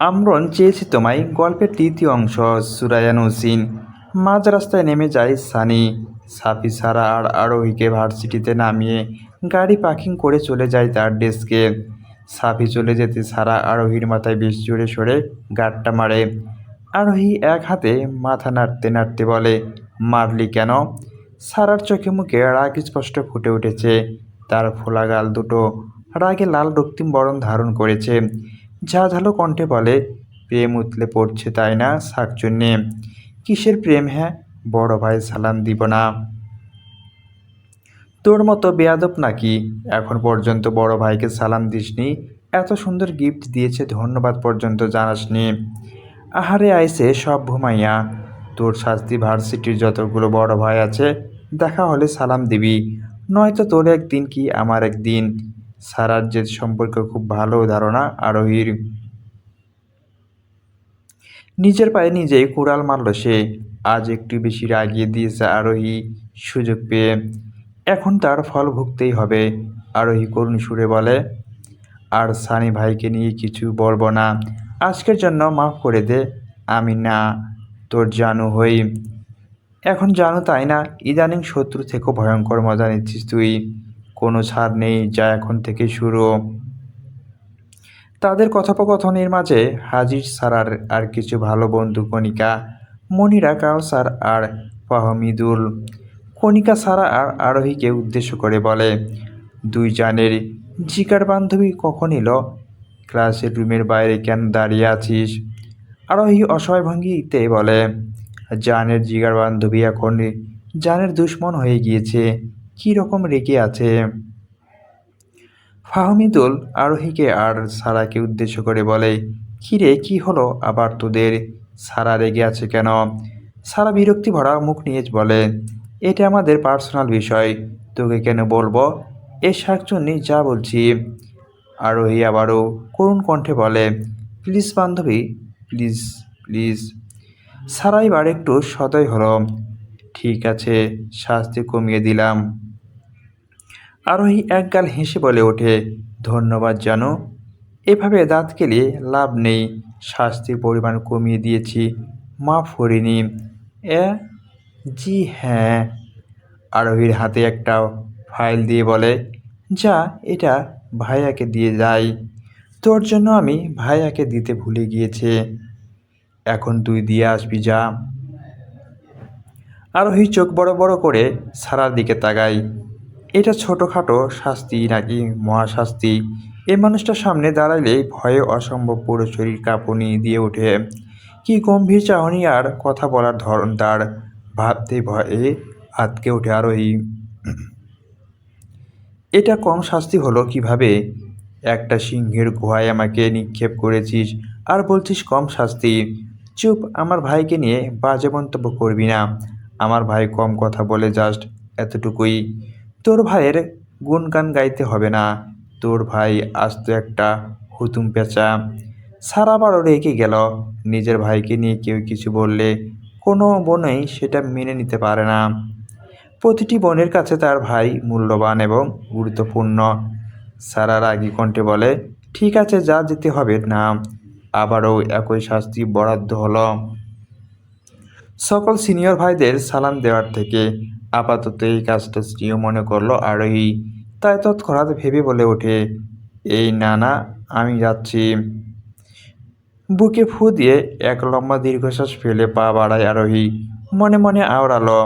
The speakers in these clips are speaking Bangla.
আমরন চেয়েছি তোমায় গল্পের তৃতীয় অংশ সুরায়ান হোসিন মাঝ রাস্তায় নেমে যায় সানি। সাফি সারা আর আরোহীকে ভার্সিটিতে নামিয়ে গাড়ি পার্কিং করে চলে যায় তার ডেস্কে। সাফি চলে যেতে সারা আরোহীর মাথায় বেশ জোরে সরে গাড়টা মারে। আরোহী এক হাতে মাথা নাড়তে নাড়তে বলে, মারলি কেন? সারার চোখে মুখে রাগ স্পষ্ট ফুটে উঠেছে। তার ফোলা গাল দুটো রাগে লাল রক্তিম বরণ ধারণ করেছে। ঝাঝালো কণ্ঠে বলে, প্রেম উতলে পড়ছে তাই না শাকচুন্নি? কিসের প্রেম হ্যাঁ? বড় ভাই সালাম দিব না। তোর মতো বেয়াদব নাকি? এখন পর্যন্ত বড় ভাইকে সালাম দিসনি। এত সুন্দর গিফট দিয়েছে, ধন্যবাদ পর্যন্ত জানাসনি। আহারে আইসে সব ঘুমাইয়া, তোর শাস্তি ভার্সিটির যতগুলো বড় ভাই আছে, দেখা হলে সালাম দিবি। নয়তো তোর একদিন কি আমার একদিন? সারার যে সম্পর্কে খুব ভালো ধারণা, আরোহীর নিজের পায়ে নিজেই কুড়াল মারল সে। আজ একটু বেশি রাগিয়ে দিয়েছে আরোহী সুযোগ পেয়ে। এখন তার ফল ভুগতেই হবে, আরোহী করুণ সুরে বলে। আর সানি ভাইকে নিয়ে কিছু বলব না। আজকের জন্য মাফ করে দে, আমি না, তোর জানু হই। এখন জানো তাই না, ইদানিং শত্রু থেকেও ভয়ঙ্কর মজা নিচ্ছিস তুই। কোনো ছাড় নেই, যা এখন থেকে শুরু। তাদের কথোপকথনের মাঝে হাজির সারার আর কিছু ভালো বন্ধু কণিকা, মনিরা কাউসার আর ফাহমিদুল কণিকা সারা আর আরোহীকে উদ্দেশ্য করে বলে, দুই জানের জিকার বান্ধবী কখন এলো? ক্লাসের রুমের বাইরে কেন দাঁড়িয়ে আছিস? আরোহী অসহায় ভঙ্গিতে বলে, জানের জিগার বান্ধবী এখন জানের দুশ্মন হয়ে গিয়েছে। কী রকম রেগে আছে? ফাহমিদুল আরোহীকে আর সারাকে উদ্দেশ্য করে বলে কিরে কি হলো? আবার তোদের সারা রেগে আছে কেন? সারা বিরক্তি ভরা মুখ নিয়ে বলে, এটা আমাদের পার্সোনাল বিষয়। তোকে কেন বলব? এ শাকচুন্নি যা বলছি। আরোহী আবারও করুণ কণ্ঠে বলে, প্লিজ বান্ধবী, প্লিজ প্লিজ। সারা এবার একটু সদয় হলো। ঠিক আছে, শাস্তি কমিয়ে দিলাম। আরোহী একগাল হেসে বলে ওঠে, ধন্যবাদ জানো, এভাবে দাঁত কেলিয়ে লাভ নেই, শাস্তির পরিমাণ কমিয়ে দিয়েছি, মাফ করিনি এ? জি হ্যাঁ। আরোহীর হাতে একটা ফাইল দিয়ে বলে, যা, এটা ভাইয়াকে দিয়ে যাই, তোর জন্য আমি ভাইয়াকে দিতে ভুলে গিয়েছে। এখন তুই দিয়ে আসবি, যা। আরোহী চোখ বড় বড় করে সারার দিকে তাকাই এটা ছোটোখাটো শাস্তি নাকি মহাশাস্তি? এই মানুষটার সামনে দাঁড়াইলে ভয়ে অসম্ভব পুরো শরীর কাঁপুনি দিয়ে ওঠে। কি গম্ভীর চাহনি আর কথা বলার ধরন তার। ভাবতে ভয়ে আতকে ওঠে আরোহী। এটা কম শাস্তি হলো কীভাবে? একটা সিংহের গুহায় আমাকে নিক্ষেপ করেছিস আর বলছিস কম শাস্তি। চুপ, আমার ভাইকে নিয়ে বাজে মন্তব্য করবি না। আমার ভাই কম কথা বলে জাস্ট এতটুকুই। তোর ভাইয়ের গুণগান গাইতে হবে না। তোর ভাই আস্ত একটা হুতুম পেঁচা। সারা বারো রেগে গেল। নিজের ভাইকে নিয়ে কেউ কিছু বললে কোনো বোনই সেটা মেনে নিতে পারে না। প্রতিটি বোনের কাছে তার ভাই মূল্যবান এবং গুরুত্বপূর্ণ। সারা রাগী কণ্ঠে বলে, ঠিক আছে, যা যেতে হবে না। আবারও একই শাস্তি বরাদ্দ হলো। সকল সিনিয়র ভাইদের সালাম দেওয়ার থেকে আপাতত এই কাজটা স্ত্রীও মনে করল আরোহী তাই তৎক্ষণাৎ ভেবে বলে ওঠে, এই না না, আমি যাচ্ছি। বুকে ফু দিয়ে এক লম্বা দীর্ঘশ্বাস ফেলে পা বাড়ায় আরোহী, মনে মনে আওড়ালো,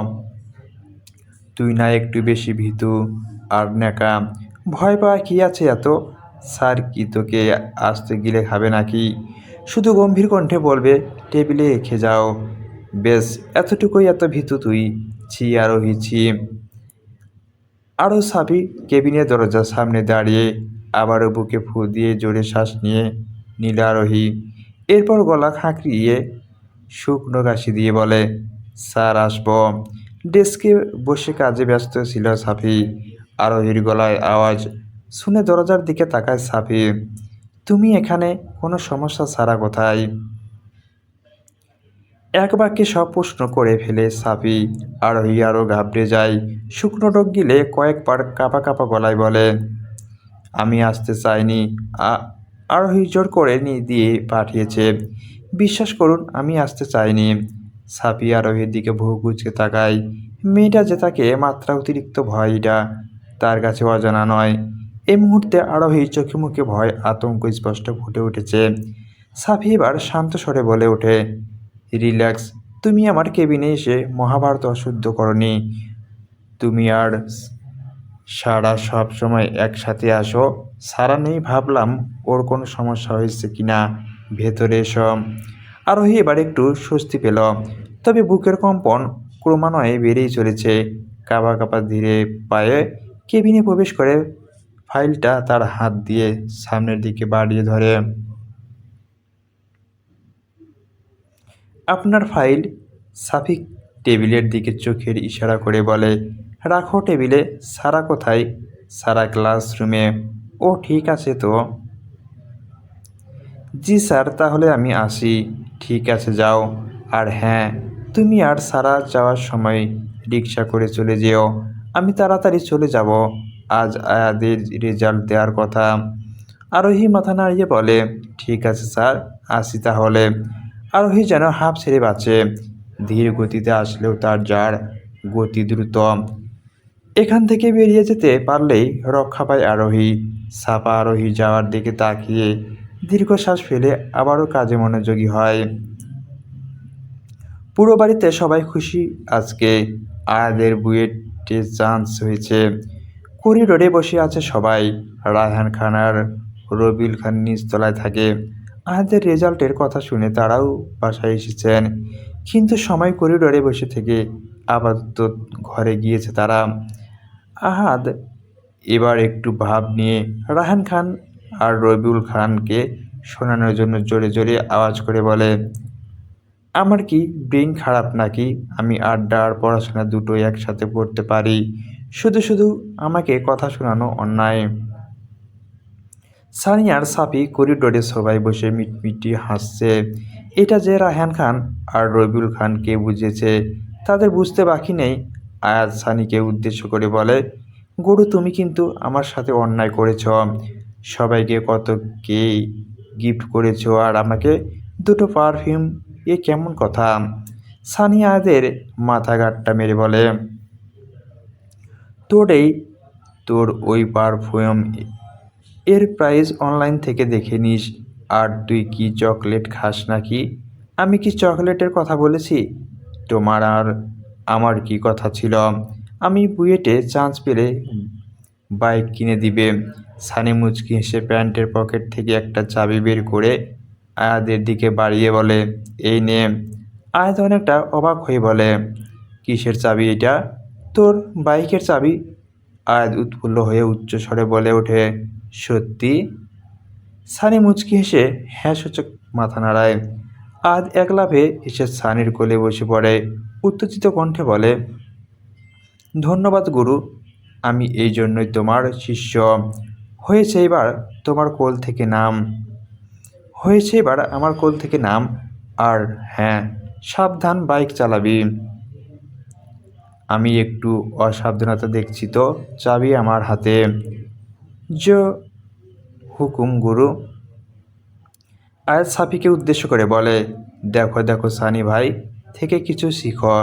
তুই না একটু বেশি ভীতু আর নেকা ভয় পাওয়া কি আছে এত? স্যার কি তোকে আসতে গিলে খাবে নাকি? শুধু গম্ভীর কণ্ঠে বলবে, টেবিলে রেখে যাও। বেশ, এতটুকুই এত ভীতু তুই? ছি আরোহী ছি আরও সাবি কেবিনের দরজার সামনে দাঁড়িয়ে আবারও বুকে ফু দিয়ে জোরে শ্বাস নিয়ে নীল আরোহী এরপর গলা খাঁকড়িয়ে শুকনো কাশি দিয়ে বলে, স্যার, আসব। ডেস্কে বসে কাজে ব্যস্ত ছিল সাফি। আরোহীর গলায় আওয়াজ শুনে দরজার দিকে তাকায় সাফি। তুমি এখানে কোনো সমস্যা ছাড়া কোথায়? এক বাক্যে সব প্রশ্ন করে ফেলে সাফি। আরোহী আরও ঘাবড়ে যায়। শুকনো ডোক গিলে কয়েকবার কাপা কাপা গলায় বলে, আমি আসতে চাইনি। আরোহী জোর করে দিয়ে পাঠিয়েছে, বিশ্বাস করুন, আমি আসতে চাইনি। সাপি আরোহীর দিকে বহু কুচকে তাকায়। মেয়েটা যে তাকে মাত্রা অতিরিক্ত ভয়টা, তার কাছে অজানা নয়। এই মুহূর্তে আরোহী চোখে মুখে ভয়, আতঙ্ক স্পষ্ট ফুটে উঠেছে। সাফি এবার শান্ত স্বরে বলে ওঠে রিল্যাক্স তুমি আমার কেবিনে এসে মহাভারত অশুদ্ধ করনি। তুমি আর সারা সব সময় একসাথে আসো। সারা নেই ভাবলাম ওর কোনো সমস্যা হয়েছে কিনা। ভেতরে এসো। আরোহী এবার একটু স্বস্তি পেল। তবে বুকের কম্পন ক্রমান্বয়ে বেড়েই চলেছে। কাবা কাপা ধীরে পায়ে কেবিনে প্রবেশ করে ফাইলটা তার হাত দিয়ে সামনের দিকে বাড়িয়ে ধরে। আপনার ফাইল সাফিক টেবিলের দিকে চোখের ইশারা করে বলে, রাখো টেবিলে, সারা কোথায়? সারা ক্লাসরুমে ও, ঠিক আছে তো। জি স্যার, তাহলে আমি আসি। ঠিক আছে, যাও। আর হ্যাঁ তুমি আর সারা যাওয়ার সময় রিক্সা করে চলে যেও। আমি তাড়াতাড়ি চলে যাব। আজ আয়াদের রেজাল্ট দেওয়ার কথা। আরোহী মাথা নাড়িয়ে বলে, ঠিক আছে স্যার, আসি তাহলে। আরোহী যেন হাফ ছেড়ে বাঁচে, ধীর গতিতে আসলেও তার যার গতি দ্রুত। এখান থেকে বেরিয়ে যেতে পারলেই রক্ষা পায় আরোহী। সাপা আরোহী যাওয়ার দিকে তাকিয়ে দীর্ঘশ্বাস ফেলে আবারও কাজে মনোযোগী হয়। পুরো বাড়িতে সবাই খুশি, আজকে আয়াদের বুয়েটে চান্স হয়েছে। করিডোরে বসে আছে সবাই। রায়হান খান আর রবিউল খান নিচতলায় থাকে। আয়াদের রেজাল্টের কথা শুনে তারাও বাসায় এসেছেন। কিন্তু সময় করিডোরে বসে থেকে আপাতত ঘরে গিয়েছে তারা। আহাদ এবার একটু ভাব নিয়ে রাহান খান আর রবিউল খানকে শোনানোর জন্য জোরে জোরে আওয়াজ করে বলে, আমার কি ব্রেন খারাপ নাকি? আমি আড্ডা আর পড়াশোনা দুটোই একসাথে করতে পারি। শুধু শুধু আমাকে কথা শোনানো অন্যায়। সানি আর সাফি করিডোরে সবাই বসে মিটমিটি হাসছে। এটা যে রায়হান খান আর রবিউল খানকে বুঝেছে তাদের বুঝতে বাকি নেই। আয়াত সানিকে উদ্দেশ্য করে বলে, গরু, তুমি কিন্তু আমার সাথে অন্যায় করেছ। সবাইকে কত কে গিফট করেছ আর আমাকে দুটো পারফিউম, এ কেমন কথা? সানি আয়াদের মাথা গাট্টা মেরে বলে, তোর এই, তোর ওই পারফিউম এর প্রাইস অনলাইন থেকে দেখে নিস। আর তুই কি চকলেট খাস নাকি? আমি কি চকলেটের কথা বলেছি? তোমার আর আমার কি কথা ছিল? আমি বুয়েটে চান্স পেলে বাইক কিনে দিবে। সানি মুচকি হেসে প্যান্টের পকেট থেকে একটা চাবি বের করে আয়াদের দিকে বাড়িয়ে বলে, এই নে। আয়াত অনেকটা অবাক হয়ে বলে, কিসের চাবি এটা? তোর বাইকের চাবি। আয়াত উৎফুল্ল হয়ে উচ্চস্বরে বলে ওঠে সত্যি? সানি মুচকি হেসে হ্যাঁ সূচক মাথা নাড়ায় আজ এক লাফে এসে সানির কোলে বসে পড়ে। উত্তেজিত কণ্ঠে বলে, ধন্যবাদ গুরু, আমি এই জন্যই তোমার শিষ্য। হয়েছে এবার তোমার কোল থেকে নাম। হয়েছে এবার আমার কোল থেকে নাম, আর হ্যাঁ সাবধান বাইক চালাবি। আমি একটু অসাবধানতা দেখছি তো, চাবি আমার হাতে। জ হুকুম গুরু। আয়াত সাফিকে উদ্দেশ্য করে বলে, দেখো দেখো সানি ভাই, থেকে কিছু শিখো।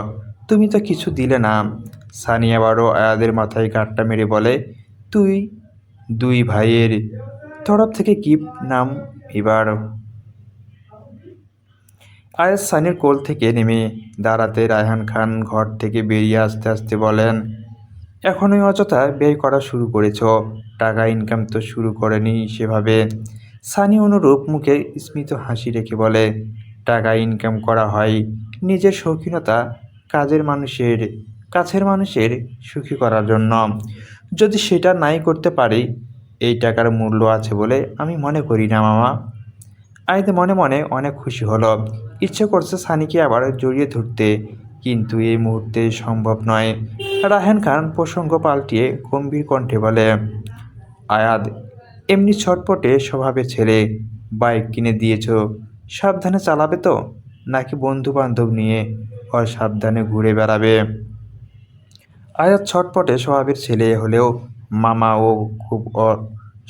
তুমি তো কিছু দিলে না। সানি আবারও আয়াদের মাথায় গাঁটটা মেরে বলে, তুই দুই ভাইয়ের তরফ থেকে গিফট নাম এবার? আয়াত সানির কোল থেকে নেমে দাঁড়াতে রায়হান খান ঘর থেকে বেরিয়ে আসতে আসতে বলেন এখনই অযথা ব্যয় করা শুরু করেছ। টাকা ইনকাম তো শুরু করেনি সেভাবে। সানি অনুরূপ মুখে স্মিত হাসি রেখে বলে, টাকা ইনকাম করা হয় নিজের শৌখিনতা কাজের মানুষের, কাছের মানুষের সুখী করার জন্য। যদি সেটা নাই করতে পারি, এই টাকার মূল্য আছে বলে আমি মনে করি না, মামা। আইতে মনে মনে অনেক খুশি হলো। ইচ্ছে করছে সানিকে আবার জড়িয়ে ধরতে। কিন্তু এই মুহূর্তে সম্ভব নয়। রাহেন খান প্রসঙ্গ পাল্টিয়ে গম্ভীর কণ্ঠে বলে, আয়াদ, এমনি ছটপটে স্বভাবের ছেলে, বাইক কিনে দিয়েছ, সাবধানে চালাবে তো? নাকি বন্ধু বান্ধব নিয়ে অসাবধানে ঘুরে বেড়াবে? আয়াত ছটপটে স্বভাবের ছেলে হলেও মামা ও খুব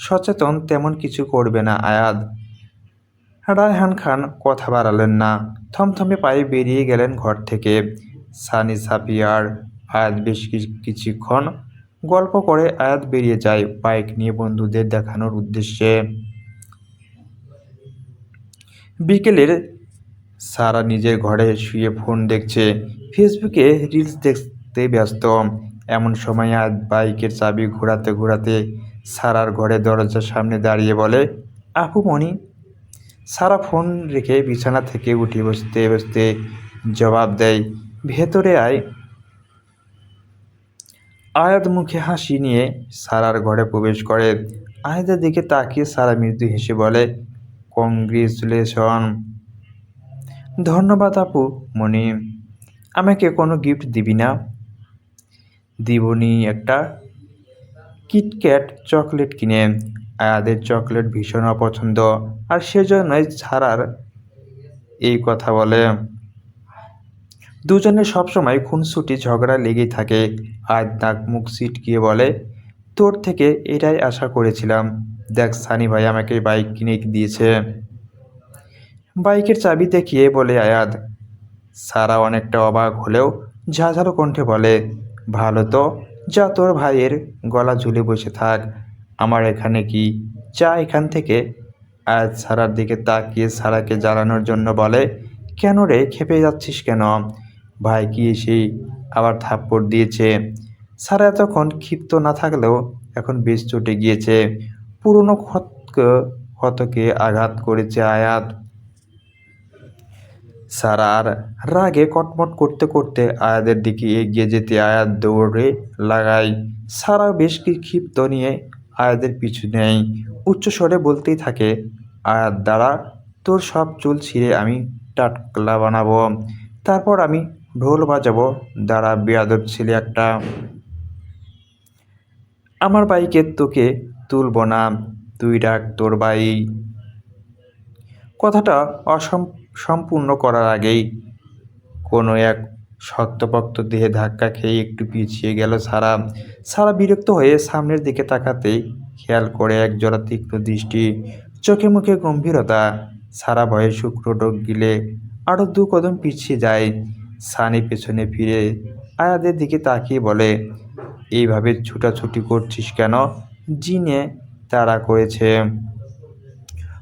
সচেতন তেমন কিছু করবে না আয়াদ। রায়হান খান কথা বাড়ালেন না। থমথমে পায়ে বেরিয়ে গেলেন ঘর থেকে। সানি সাপিয়ার আয়াত বেশ কিছুক্ষণ গল্প করে আয়াত বেরিয়ে যায় বাইক নিয়ে বন্ধুদের দেখানোর উদ্দেশ্যে। বিকেলের সারা নিজের ঘরে শুয়ে ফোন দেখছে। ফেসবুকে রিলস দেখতে ব্যস্ত। এমন সময় আজ বাইকের চাবি ঘোরাতে ঘোরাতে সারার ঘরে দরজার সামনে দাঁড়িয়ে বলে, আপু মনি সারা ফোন রেখে বিছানা থেকে উঠে বসতে বসতে জবাব দেয়, ভেতরে আয়। আয়াত মুখে হাসি নিয়ে সারার ঘরে প্রবেশ করে। আয়াতের দিকে তাকিয়ে সারা মৃদু হেসে বলে, কংগ্রেচুলেশন। ধন্যবাদ আপু, মনি, আমাকে কোনো গিফট দিবি না? দিবনি একটা কিটক্যাট চকলেট কিনে। আয়াদের চকলেট ভীষণ অপছন্দ। আর সেজন্যই ছাড়ার এই কথা বলে। দুজনের সবসময় খুনসুটি ঝগড়া লেগেই থাকে। আজ নাক মুখ সিটকিয়ে বলে, তোর থেকে এটাই আশা করেছিলাম। দেখ সানি ভাই আমাকে বাইক কিনে দিয়েছে। বাইকের চাবি দেখিয়ে বলে আয়াদ, সারা অনেকটা অবাক হলেও ঝাঝালো কণ্ঠে বলে, ভালো তো, যা তোর ভাইয়ের গলা ঝুলে বসে থাক। আমার এখানে কি? যা এখান থেকে। আয়াত সারার দিকে তাকিয়ে সারাকে জ্বালানোর জন্য বলে, কেন রে, খেপে যাচ্ছিস কেন? ভাই কি এসেই আবার থাপ্পড় দিয়েছে? সারা এতক্ষণ ক্ষিপ্ত না থাকলেও এখন বেশ চটে গিয়েছে। পুরনো ক্ষতকে ক্ষতকে আঘাত করেছে আয়াত। সারা আর রাগে কটমট করতে করতে আয়াদের দিকে এগিয়ে যেতে আয়াত দৌড়ে লাগায়। সারা বেশ কি ক্ষিপ্ত নিয়ে আয়াদের পিছু নেয় উচ্চস্বরে বলতেই থাকে, আয়াত দ্বারা তোর সব চুল ছিঁড়ে আমি টাটকলা বানাবো, তারপর আমি ঢোল বাজাবো দ্বারা বেয়াদব ছেলে একটা। আমার বাইকে তোকে তুলব না, তুই ডাক তোর বাই। কথাটা অসম, সম্পূর্ণ করার আগেই কোনো এক শক্তপক্ত দেহে ধাক্কা খেয়ে একটু পিছিয়ে গেল সারা। সারা বিরক্ত হয়ে সামনের দিকে তাকাতেই খেয়াল করে এক জোড়া তীক্ষ্ণ দৃষ্টি, চোখে মুখে গম্ভীরতা। সারা ভয়ে শুক্র ডোক গিলে আরও দু কদম পিছিয়ে যায়। সানি পেছনে ফিরে আয়াদের দিকে তাকিয়ে বলে, এইভাবে ছুটাছুটি করছিস কেন? জিনে তাড়া করেছে।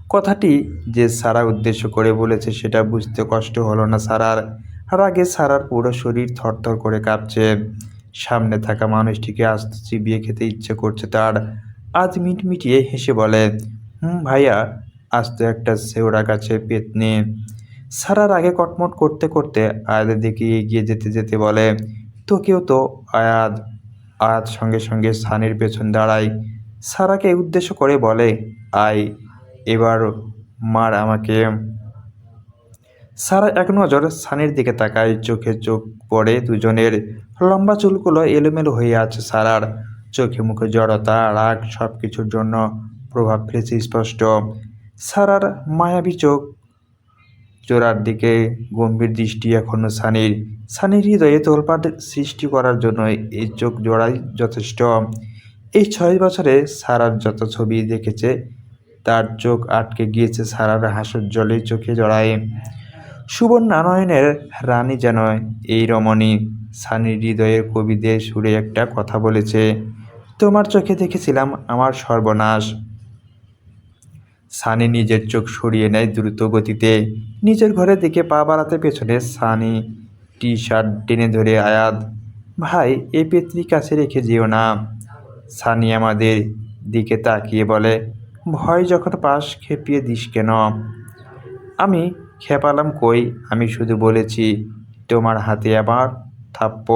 কথাটি যে সারা উদ্দেশ্য করে বলেছে সেটা বুঝতে কষ্ট হলো না সারার। আর আগে সারার পুরো শরীর থরথর করে কাঁপছে। সামনে থাকা মানুষটিকে আস্তে চিবিয়ে খেতে ইচ্ছে করছে তার। আজ মিটমিটিয়ে হেসে বলে, হুম ভাইয়া আস্তে একটা সেওড়া গাছে পেতনি। সারার আগে কটমট করতে করতে আয়াদের দিকে এগিয়ে যেতে যেতে বলে, তোকেও তো আয়াদ আয়াত সঙ্গে সঙ্গে সানির পেছন দাঁড়ায়। সারাকে উদ্দেশ্য করে বলে, আয়, এবার মার আমাকে। সারা এক নজর সানির দিকে তাকায়। চোখে চোখ পড়ে দুজনের। লম্বা চুলগুলো এলোমেলো হয়ে আছে সারার। চোখে মুখে জড়তা, রাগ সব কিছুর জন্য প্রভাব ফেলেছে স্পষ্ট। সারার মায়াবী চোখ জোড়ার দিকে গম্ভীর দৃষ্টি এখনও সানির। সানির হৃদয়ে তোলপাট সৃষ্টি করার জন্য এই চোখ জোড়াই যথেষ্ট। এই ছয় বছরে সারার যত ছবি দেখেছে, তার চোখ আটকে গিয়েছে সারার হাসর জলে চোখে জড়ায়। সুবর্ণা নয়নের রানী যেন এই রমণী সানি হৃদয়ের কবিদের সুরে একটা কথা বলেছে, তোমার চোখে দেখেছিলাম আমার সর্বনাশ। সানি নিজের চোখ সরিয়ে নেয় দ্রুত গতিতে। নিজের ঘরের দিকে পা বাড়াতে পেছনে সানি টি শার্ট টেনে ধরে আয়াত, ভাই, এ পেত্রি কাছে রেখে যেও না। সানি আমাদের দিকে তাকিয়ে বলে, ভয় যখন পাশ খেপিয়ে দিস কেন? আমি খেপালাম কই? আমি শুধু বলেছি, তোমার হাতে আবার থাপ্প।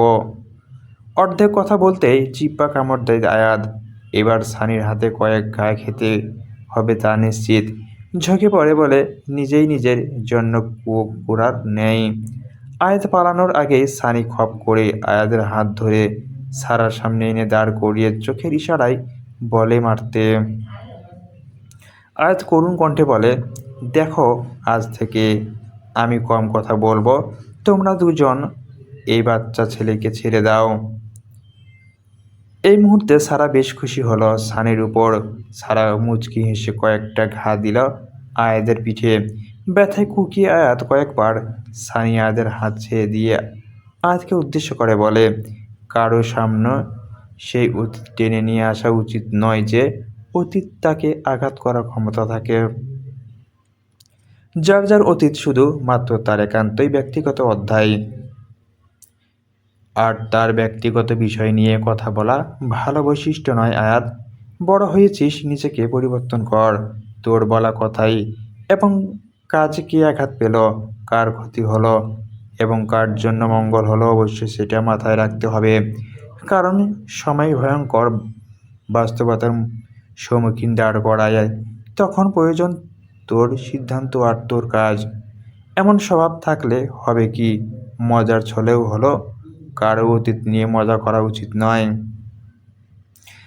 অর্ধেক কথা বলতেই চিপ্পা কামড় দেয় আয়াদ। এবার সানির হাতে কয়েক গায়ে খেতে হবে তা নিশ্চিত। ঝুঁকে পড়ে বলে, নিজেই নিজের জন্য কুয়ো কুড়ার নেই। আয়াত পালানোর আগেই সানি খপ করে আয়াদের হাত ধরে সারার সামনে এনে দাঁড় করিয়ে চোখের ইশারায় বলে মারতে। আয়াত করুণ কণ্ঠে বলে দেখো, আজ থেকে আমি কম কথা বলব। তোমরা দুজন এই বাচ্চা ছেলেকে ছেড়ে দাও। এই মুহূর্তে সারা বেশ খুশি হলো সানির উপর। সারা মুচকি হেসে কয়েকটা ঘা দিল আয়াদের পিঠে। ব্যথায় কুকিয়ে আয়াত কয়েকবার সানি আয়াদের হাত ছেড়ে দিয়ে আয়াতকে উদ্দেশ্য করে বলে, কারও সামনে সেই অতীত টেনে নিয়ে আসা উচিত নয় যে, অতীত তাকে আঘাত করার ক্ষমতা থাকে। যার যার অতীত শুধু মাত্র তার একান্তই ব্যক্তিগত অধ্যায়। আর তার ব্যক্তিগত বিষয় নিয়ে কথা বলা ভালো বৈশিষ্ট্য নয় আয়াত। বড় হয়েছিস, নিজেকে পরিবর্তন কর। তোর বলা কথাই এবং কাজ কি আঘাত পেল, কার ক্ষতি হলো এবং কার জন্য মঙ্গল হলো অবশ্যই সেটা মাথায় রাখতে হবে। কারণ সময় ভয়ঙ্কর বাস্তবতার সম্মুখীন দাঁড় করায়। তখন প্রয়োজন তোর সিদ্ধান্ত আর তোর কাজ। এমন স্বভাব থাকলে হবে কি? মজার ছলেও হলো, কারও অতীত নিয়ে মজা করা উচিত নয়।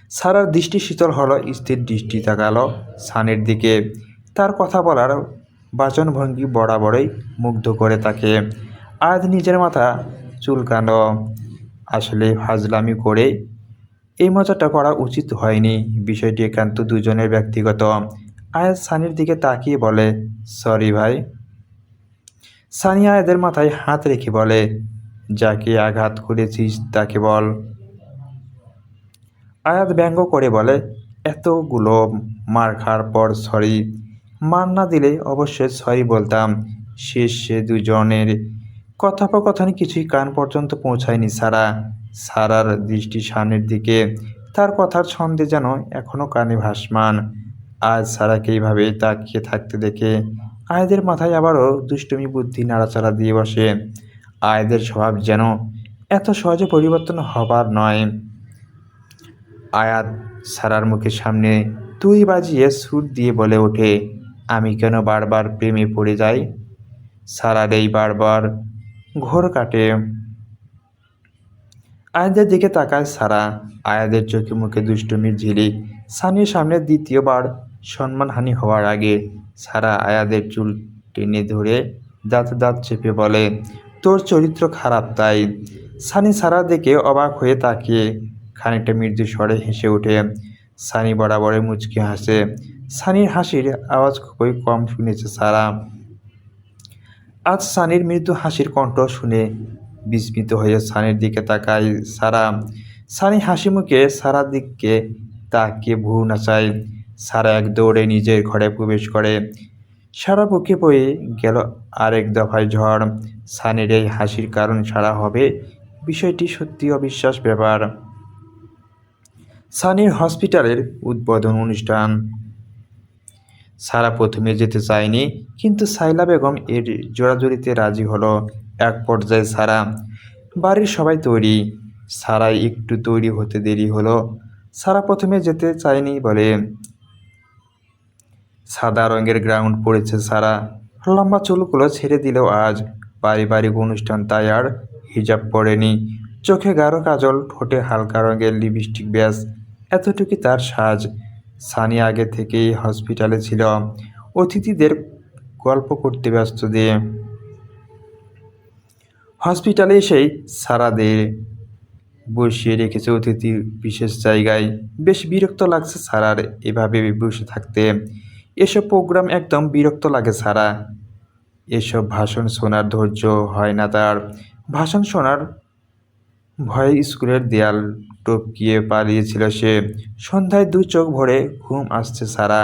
সারার দৃষ্টি শীতল হলো, স্থির দৃষ্টি তাকালো সানের দিকে। তার কথা বলার বাচনভঙ্গি বরাবরই মুগ্ধ করে তাকে। আজ নিজের মাথা চুলকানো আসলে ফাজলামি করে এই মজাটা করা উচিত হয়নি। বিষয়টি একান্ত দুজনের ব্যক্তিগত। আয়াজ সানির দিকে তাকিয়ে বলে, সরি ভাই। সানি আয়াদের মাথায় হাত রেখে বলে, যাকে আঘাত করেছিস তাকে বল। আয়াত ব্যঙ্গ করে বলে, এতগুলো মার খাওয়ার পর সরি। মার না দিলে অবশ্যই সরি বলতাম। শেষে দুজনের কথোপকথনে কিছুই কান পর্যন্ত পৌঁছায়নি সারা। সারার দৃষ্টি সামনের দিকে। তার কথার ছন্দে যেন এখনও কানে ভাসমান। আজ সারাকে এইভাবে তাকিয়ে থাকতে দেখে আয়দের মাথায় আবারও দুষ্টুমি, বুদ্ধি, নাড়াচাড়া দিয়ে বসে। আয়দের স্বভাব যেন এত সহজে পরিবর্তন হবার নয়। আয়াত সারার মুখের সামনে তুই বাজিয়ে সুর দিয়ে বলে ওঠে, আমি কেন বারবার প্রেমে পড়ে যাই? সারার এই বারবার ঘোর কাটে। আয়াদের দিকে তাকায় সারা। আয়াদের চোখে মুখে দুষ্টুমির ঝিলিক, সানির সামনে দ্বিতীয়বার সম্মানহানি হওয়ার আগে সারা আয়াদের চুল টেনে ধরে দাঁত দাঁত চেপে বলে, তোর চরিত্র খারাপ তাই। সানি সারা দেখে অবাক হয়ে তাকিয়ে খানিকটা মৃদু স্বরে হেসে ওঠে। সানি বরাবরে মুচকি হাসে। সানির হাসির আওয়াজ খুবই কম শুনেছে সারা। আজ সানির মৃদু হাসির কণ্ঠ শুনে বিস্মিত হয়ে সানির দিকে তাকায় সারা। সানি হাসি মুখে সারা দিককে তাকিয়ে ভু নাচায় সারা এক দৌড়ে নিজের ঘরে প্রবেশ করে। সারা বুকে বয়ে গেল আরেক দফায় ঝড়। সানির এই হাসির কারণ ছাড়া হবে বিষয়টি সত্যি অবিশ্বাস ব্যাপার। সানির হসপিটালের উদ্বোধন অনুষ্ঠান। সারা প্রথমে যেতে চায়নি, কিন্তু সাইলা বেগম এর জোড়াজোড়িতে রাজি হলো। এক পর্যায়ে সারা বাড়ির সবাই তৈরি। সারাই একটু তৈরি হতে দেরি হলো। সারা প্রথমে যেতে চায়নি বলে সাদা রঙের গ্রাউন্ড পড়েছে সারা। লম্বা চুলগুলো ছেড়ে দিলেও আজ পারিবারিক অনুষ্ঠান, তাই আর হিজাব পড়েনি চোখে গাঢ় কাজল, ঠোঁটে হালকা রঙের লিপস্টিক ব্যাস, এতটুকু তার সাজ। সানি আগে থেকেই হসপিটালে ছিল। অতিথিদের গল্প করতে ব্যস্ত দিয়ে। হসপিটালে এসেই সারাদের বসিয়ে রেখেছে অতিথি বিশেষ জায়গায়। বেশ বিরক্ত লাগছে সারার এভাবে বসে থাকতে। এসব প্রোগ্রাম একদম বিরক্ত লাগে সারা। এসব ভাষণ শোনার ধৈর্য হয় না তার। ভাষণ শোনার ভয়ে স্কুলের দেয়াল টপকিয়ে পালিয়েছিল সে। সন্ধ্যায় দু চোখ ভরে ঘুম আসছে সারা।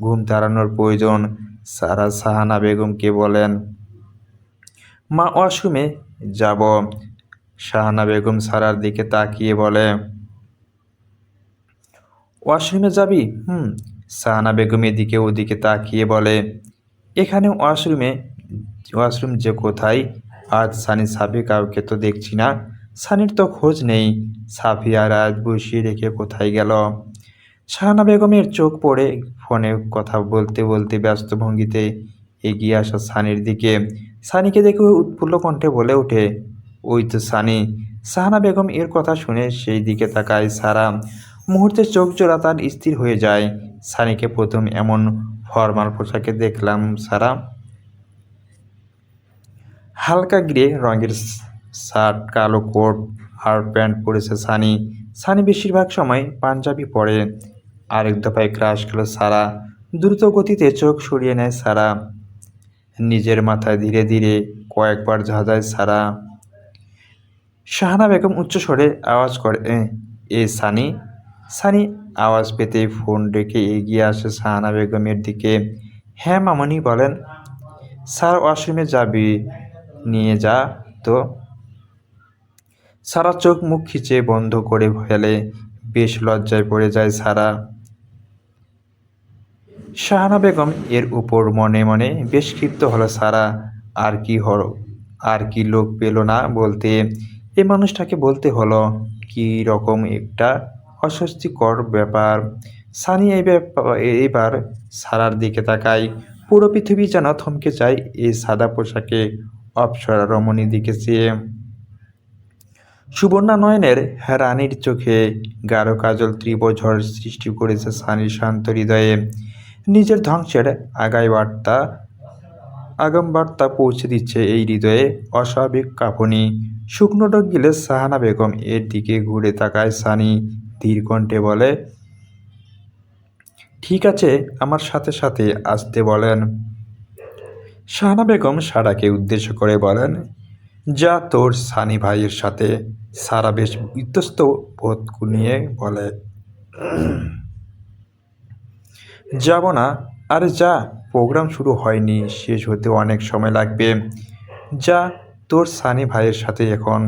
ঘুম তাড়ানোর প্রয়োজন। সারা সাহানা বেগমকে বলেন, মা ওয়াশরুমে যাব। শাহানা বেগম সারার দিকে তাকিয়ে বলে, ওয়াশরুমে যাবি? হুম। সাহানা বেগম এদিকে ওদিকে তাকিয়ে বলে, এখানে ওয়াশরুমে, ওয়াশরুম যে কোথায়? আজ সানি সাফি কাউকে তো দেখছি না। সানির তো খোঁজ নেই। সাফি আর আজ বসিয়ে রেখে কোথায় গেল? শাহানা বেগমের চোখ পড়ে ফোনে কথা বলতে বলতে ব্যস্ত ভঙ্গিতে এগিয়ে আসা সানির দিকে। সানিকে দেখে উৎফুল্ল কণ্ঠে বলে ওঠে, ওই তো সানি। সাহানা বেগম এর কথা শুনে সেই দিকে তাকায়। সারা মুহূর্তে চোখ জোড়া তার স্থির হয়ে যায়। সানিকে প্রথম এমন ফর্মাল পোশাকে দেখলাম সারা। হালকা গ্রে রঙের শার্ট কালো কোট আর প্যান্ট পরেছে সানি। সানি বেশিরভাগ সময় পাঞ্জাবি পরে। আরেক দফায় ক্রাশ খেলো সারা। দ্রুত গতিতে চোখ সরিয়ে নেয় সারা। নিজের মাথায় ধীরে ধীরে কয়েকবার ঝাঁঝায় সারা। শাহানা বেগম উচ্চস্বরে আওয়াজ করে "এ, এ সানি? সানি, আওয়াজ পেতে ফোন রেখে এগিয়ে আসে সাহানা বেগমের দিকে। হ্যাঁ মামনি, বলেন। স্যার, ওয়াশরুমে যাবি? নিয়ে যা তো। সারা চোখ মুখ খিচে বন্ধ করে ফেলে। বেশ লজ্জায় পড়ে যায় সারা। শাহানা বেগম এর উপর মনে মনে বেশ ক্ষিপ্ত হলো সারা। আর কি হলো, আর কি লোক পেল না বলতে। এ মানুষটাকে বলতে হলো, কি রকম একটা অস্বস্তিকর ব্যাপার। সানি এই এইবার সারার দিকে তাকায়। পুরো পৃথিবী যেন থমকে যায় এই সাদা পোশাকে। অপসরা রমণী দিকে চেয়ে। সুবর্ণা নয়নের রানীর চোখে গাঢ় কাজল তীব্র ঝড় সৃষ্টি করেছে সানির শান্ত হৃদয়ে। নিজের ধ্বংসের আগাই বার্তা আগাম বার্তা পৌঁছে দিচ্ছে এই হৃদয়ে অস্বাভাবিক কাঁপুনি। শুকনো ডোক গিলে সাহানা বেগম এর দিকে ঘুরে তাকায় সানি। ধীর কণ্ঠে বলে, ঠিক আছে, আমার সাথে সাথে আসতে বলেন। শাহানা বেগম সারাকে উদ্দেশ্য করে বলেন, যা তোর সানি ভাইয়ের সাথে। সারা বেশ বিধ্বস্ত বোধ নিয়ে বলে, যাব না, আরে যা, প্রোগ্রাম শুরু হয়নি, শেষ হতে অনেক সময় লাগবে। যা তোর সানি ভাইয়ের সাথে এখন।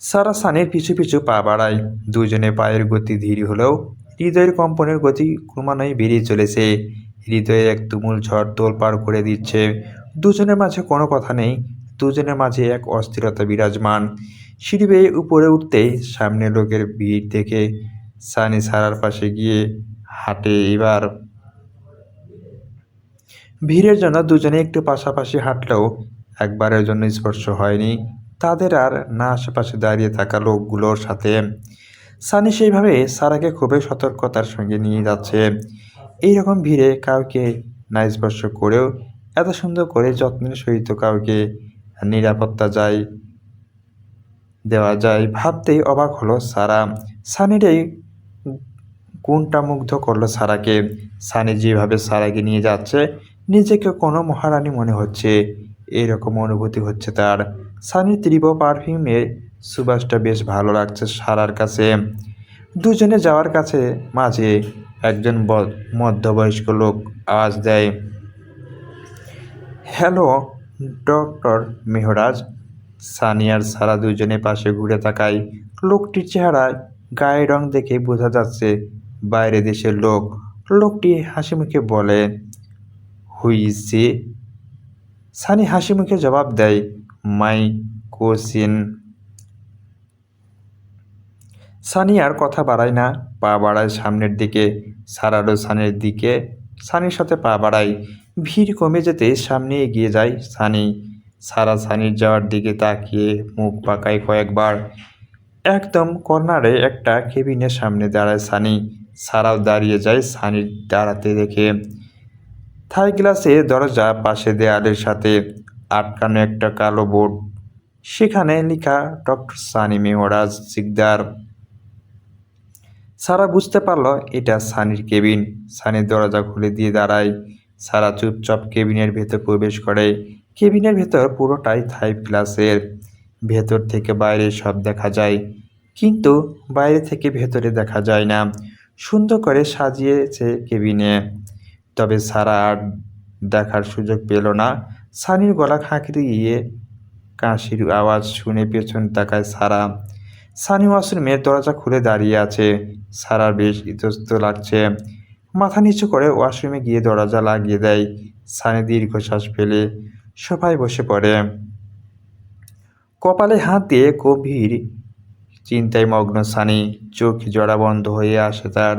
সারা সানির পিছু পিছু পা বাড়ায়। দুজনে পায়ের গতি ধীর হলেও হৃদয়ের কম্পনের গতি ক্রমান্বয়ে বেরিয়ে চলেছে। হৃদয়ে এক তুমুল ঝড় তোলপাড় করে দিচ্ছে। দুজনের মাঝে কোনো কথা নেই। দুজনের মাঝে এক অস্থিরতা বিরাজমান। সিঁড়ি বেয়ে উপরে উঠতেই সামনে লোকের ভিড় দেখে সানি সারার পাশে গিয়ে হাঁটে এবার। ভিড়ের জন্য দুজনে একটু পাশাপাশি হাঁটলেও একবারের জন্য স্পর্শ হয়নি। তাদের আর না আশেপাশে দাঁড়িয়ে থাকা লোকগুলোর সাথে। সানি সেইভাবে সারাকে খুবই সতর্কতার সঙ্গে নিয়ে যাচ্ছে। এইরকম ভিড়ে কাউকে না স্পর্শ করেও এত সুন্দর করে যত্নের সহিত কাউকে নিরাপত্তা যায় দেওয়া যায় ভাবতেই অবাক হলো সারা। সানির এই গুণটা মুগ্ধ করল সারাকে। সানি যেভাবে সারাকে নিয়ে যাচ্ছে, নিজেকে কোনো মহারানী মনে হচ্ছে। এরকম অনুভূতি হচ্ছে তার। সানির তীব্র পারফিউমের সুবাসটা বেশ ভালো লাগছে সারার কাছে। দুজনে যাওয়ার কাছে মাঝে একজন মধ্যবয়স্ক লোক আওয়াজ দেয়, হ্যালো, ডক্টর মেহরাজ। সানি আর সারা দুজনে পাশে ঘুরে তাকায়। লোকটির চেহারায় গায়ের রং দেখে বোঝা যাচ্ছে বাইরে দেশের লোক। লোকটি হাসি মুখে বলে হুইসে সানি হাসি মুখে জবাব দেয়, মাই কোসিন। সানি আর কথা বাড়ায় না, পা বাড়ায় সামনের দিকে সারারও সানির দিকে। সানির সাথে পা বাড়ায়, ভিড় কমে যেতে সামনে এগিয়ে যায় সানি। সারা সানির যাওয়ার দিকে তাকিয়ে মুখ পাকায় কয়েকবার। একদম কর্নারে একটা কেবিনের সামনে দাঁড়ায় সানি। সারাও দাঁড়িয়ে যায় সানির দাঁড়াতে দেখে। থাই গ্লাসে দরজা পাশে দেয়ালের সাথে আটকানো একটা কালো বোর্ড। সেখানে লেখা, ডক্টর সানি মেহরাজ সিকদার সারা বুঝতে পারল, এটা সানির কেবিন। সানি দরজা খুলে দিয়ে দাঁড়ায়। সারা চুপচাপ কেবিনের ভেতর প্রবেশ করে। কেবিনের ভেতর পুরোটাই থাই গ্লাসের। ভেতর থেকে বাইরে সব দেখা যায়। কিন্তু বাইরে থেকে ভেতরে দেখা যায় না। সুন্দর করে সাজিয়েছে কেবিনে। তবে সারা আর দেখার সুযোগ পেল না। সানির গলা খাঁকড়ে গিয়ে কাশির আওয়াজ শুনে পেছন তাকায় সারা। সানি ওয়াশরুমে দরজা খুলে দাঁড়িয়ে আছে। সারা বেশ ইতস্ত লাগছে। মাথা নিচু করে ওয়াশরুমে গিয়ে দরজা লাগিয়ে দেয়। সানি দীর্ঘশ্বাস ফেলে সোফায় বসে পড়ে। কপালে হাত দিয়ে গভীর চিন্তায় মগ্ন সানি। চোখ জড়া বন্ধ হয়ে আসে তার।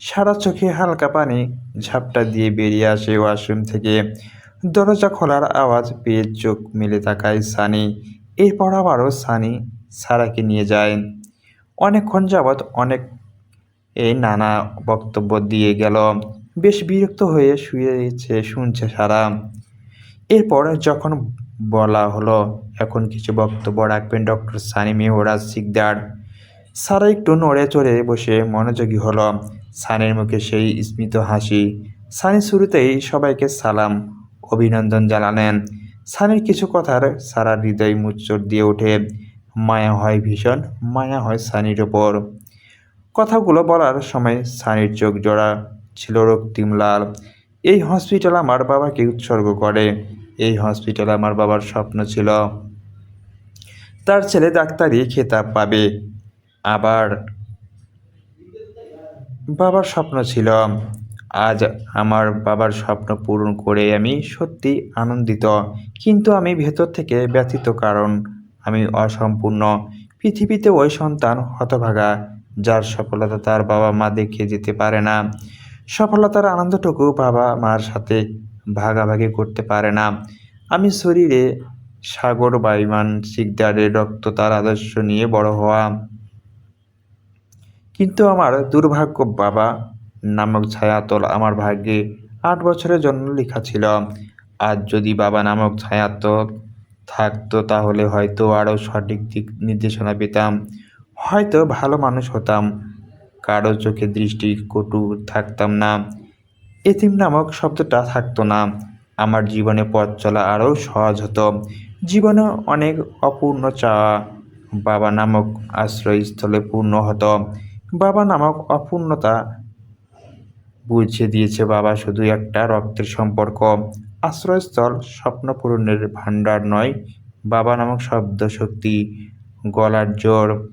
সারা চোখে হালকা পানি, ঝাপটা দিয়ে বেরিয়ে আসে ওয়াশরুম থেকে। দরজা খোলার আওয়াজ পেয়ে চোখ মেলে তাকায় সানি। এরপর আবারও সানি সারাকে নিয়ে যায়। অনেকক্ষণ যাবৎ অনেক এই নানা বক্তব্য দিয়ে গেল। বেশ বিরক্ত হয়ে শুয়েছে, শুনছে সারা। এরপর যখন বলা হলো, এখন কিছু বক্তব্য রাখবেন ডক্টর সানি মেহরাজ সিকদার সারা একটু নড়ে চড়ে বসে মনোযোগী হলো। সানির মুখে সেই স্মিত হাসি। সানি শুরুতেই সবাইকে সালাম, অভিনন্দন জানালেন। সানির কিছু কথার সারা হৃদয় মুচ্চর দিয়ে ওঠে। মায়া হয় ভীষণ, মায়া হয় সানির ওপর। কথাগুলো বলার সময় সানির চোখ জোড়া ছিল রক্তিম লাল। এই হসপিটাল আমার বাবাকে উৎসর্গ করে। এই হসপিটাল আমার বাবার স্বপ্ন ছিল। তার ছেলে ডাক্তারি খেতাব পাবে। আবার বাবার স্বপ্ন ছিল। আজ আমার বাবার স্বপ্ন পূরণ করে আমি সত্যি আনন্দিত। কিন্তু আমি ভেতর থেকে ব্যথিত কারণ আমি অসম্পূর্ণ। পৃথিবীতে ওই সন্তান হতভাগা, যার সফলতা তার বাবা মা দেখে যেতে পারে না। সফলতার আনন্দটুকু বাবা মার সাথে ভাগাভাগি করতে পারে না। আমি শরীরে সাগর বাইমান শিকদারের রক্ত তার আদর্শ নিয়ে বড় হওয়া। কিন্তু আমার দুর্ভাগ্য বাবা নামক ছায়াতল আমার ভাগ্যে আট বছরের জন্য লেখা ছিল। আজ যদি বাবা নামক ছায়াতল থাকতো, তাহলে হয়তো আরও সঠিক দিক নির্দেশনা পেতাম। হয়তো ভালো মানুষ হতাম। কারও চোখে দৃষ্টি কটু থাকতাম না। এতিম নামক শব্দটা থাকতো না। আমার জীবনে পথ চলা আরও সহজ হতো। জীবনে অনেক অপূর্ণ চাওয়া বাবা নামক আশ্রয়স্থলে পূর্ণ হতো। বাবা নামক অপূর্ণতা বুঝিয়ে দিয়েছে বাবা শুধু একটা রক্তের সম্পর্ক। আশ্রয়স্থল স্বপ্ন পূরণের ভাণ্ডার নয়, বাবা নামক শব্দ শক্তি গলার জোর।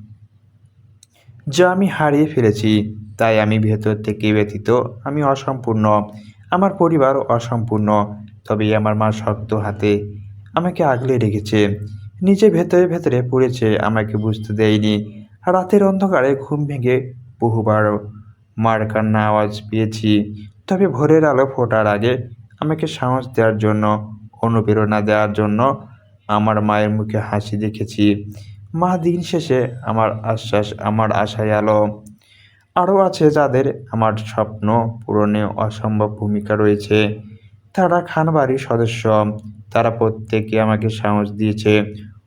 যা আমি হারিয়ে ফেলেছি, তাই আমি ভেতর থেকে ব্যথিত, আমি অসম্পূর্ণ, আমার পরিবার অসম্পূর্ণ তবে আমার মা শক্ত হাতে আমাকে আগলে রেখেছে। নিজে ভেতরে ভেতরে পড়েছে, আমাকে বুঝতে দেয়নি। রাতের অন্ধকারে ঘুম ভেঙে বহুবার মার কান্না আওয়াজ পেয়েছি। তবে ভোরের আলো ফোটার আগে আমাকে সাহস দেওয়ার জন্য, অনুপ্রেরণা দেওয়ার জন্য আমার মায়ের মুখে হাসি দেখেছি। মা দিন শেষে আমার আশ্বাস, আমার আশায় আলো। আরও আছে যাদের আমার স্বপ্ন পূরণে অসম্ভব ভূমিকা রয়েছে। তারা খানবাড়ির সদস্য, তারা প্রত্যেকে আমাকে সাহস দিয়েছে,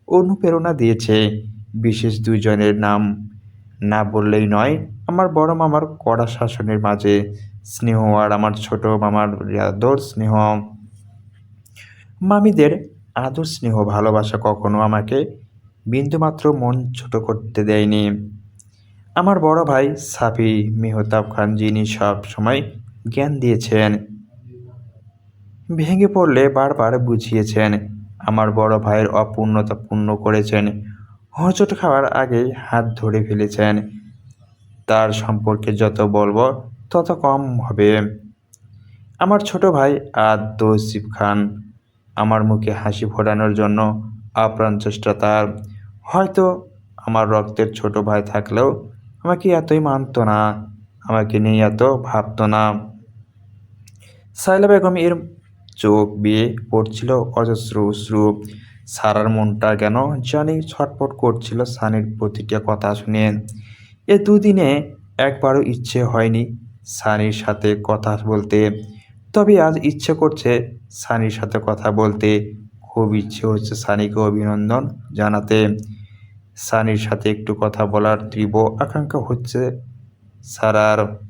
অনুপ্রেরণা দিয়েছে। বিশেষ দুজনের নাম না বললেই নয়। আমার বড় মামার কড়া শাসনের মাঝে স্নেহ আর আমার ছোট মামার আদর স্নেহ। মামিদের আদর স্নেহ ভালোবাসা কখনো আমাকে বিন্দুমাত্র মন ছোট করতে দেয়নি। আমার বড় ভাই সাফি, মেহতাব খান, যিনি সব সময় জ্ঞান দিয়েছেন, ভেঙে পড়লে বারবার বুঝিয়েছেন, আমার বড় ভাইয়ের অপূর্ণতা পূর্ণ করেছেন। হোঁচট খাওয়ার আগেই হাত ধরে ফেলেছেন। তার সম্পর্কে যত বলব, তত কম হবে। আমার ছোট ভাই আদ তৌসিফ খান, আমার মুখে হাসি ফোটানোর জন্য আপ্রাণ চেষ্টা তার। হয়তো আমার রক্তের ছোট ভাই থাকলেও আমাকে এতই মানতো না, আমাকে নিয়ে এত ভাবতো না। সাইলা বেগম এর চোখ বিয়ে পড়ছিল অজস্র অশ্রু। সারার মনটা কেন জানি ছটপট করছিল সানির প্রতিটা কথা শুনে। এ দুদিনে একবারও ইচ্ছে হয়নি সানির সাথে কথা বলতে। তবে আজ ইচ্ছে করছে সানির সাথে কথা বলতে। খুব ইচ্ছে হচ্ছে সানিকে অভিনন্দন জানাতে। সানির সাথে একটু কথা বলার তীব্র আকাঙ্ক্ষা হচ্ছে সারার।